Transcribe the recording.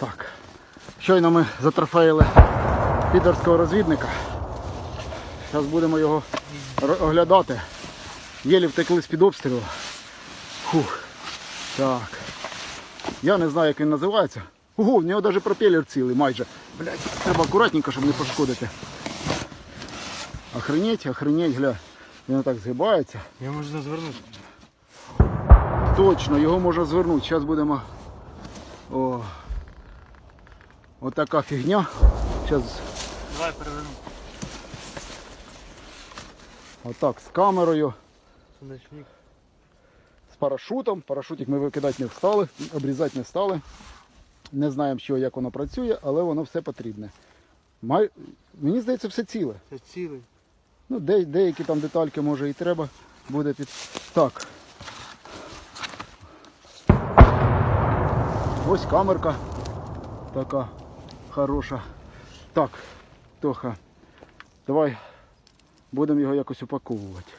Так. Щойно ми затрофеїли підерського розвідника. Зараз будемо його оглядати. Єлі втекли з-під обстрілу. Фух. Так. Я не знаю, як він називається. Ого, в нього навіть пропелер цілий майже. Блять, треба акуратненько, щоб не пошкодити. Охренеть, охренеть, гля. Він так згибається. Я можна звернути. Точно, його можна звернути. Зараз будемо. О. Отака фігня. Зараз Давай переверну. отак з камерою, Сундучник. з парашутом. Парашутик ми викидати не встали, обрізати не стали. Не знаємо, що, як воно працює, але воно все потрібне. Май... Мені здається, все ціле. Це цілий. Ну, де, деякі там детальки може і треба буде під. Так. Ось камерка така хороша. Так, Тоха, давай будемо його якось упаковувати.